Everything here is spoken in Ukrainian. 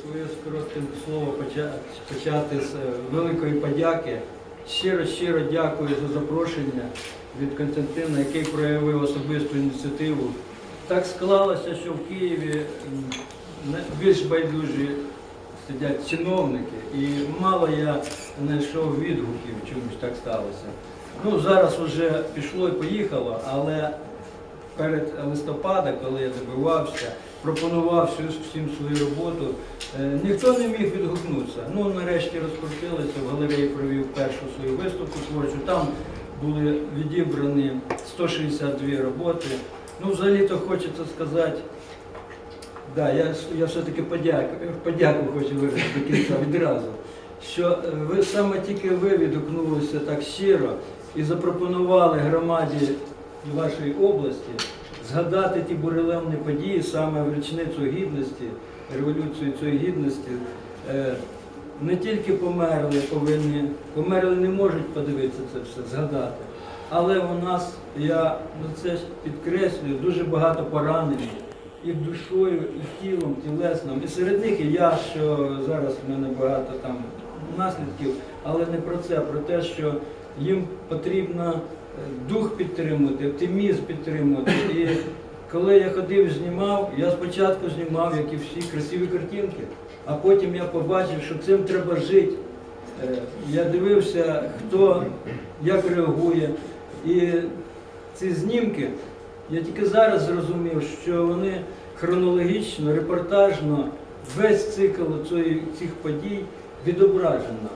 Своє скоротке слово почати з е, великої подяки. Щиро щиро дякую за запрошення від Константина, який проявив особисту ініціативу. Так склалося, що в Києві більш байдужі сидять чиновники, і мало я знайшов відгуків, чомусь так сталося. Ну, зараз вже пішло і поїхало, але перед листопада, коли я добивався, пропонував всім свою роботу, е, ніхто не міг відгукнутися. Ну, нарешті розкрутилися, в галереї провів першу свою виставку творчу. Там були відібрані 162 роботи. Ну, взагалі-то хочеться сказати, да, я, я все-таки подяку, подяку хочу виразити до кінця відразу. Що е, ви саме тільки ви відгукнулися так щиро і запропонували громаді вашої області згадати ті бурелемні події саме в річницю гідності, революцію цієї гідності. Е, Не тільки померли повинні, померли не можуть подивитися це все, згадати. Але у нас, я ну, це підкреслюю, дуже багато поранених і душою, і тілом, тілесним. І серед них і я, що зараз в мене багато там наслідків, але не про це, про те, що їм потрібно дух підтримувати, оптимізм підтримувати. І коли я ходив, знімав, я спочатку знімав, як і всі, красиві картинки, а потім я побачив, що цим треба жити. Е, Я дивився, хто як реагує. І ці знімки, я тільки зараз зрозумів, що вони хронологічно, репортажно, весь цикл цих подій відображено.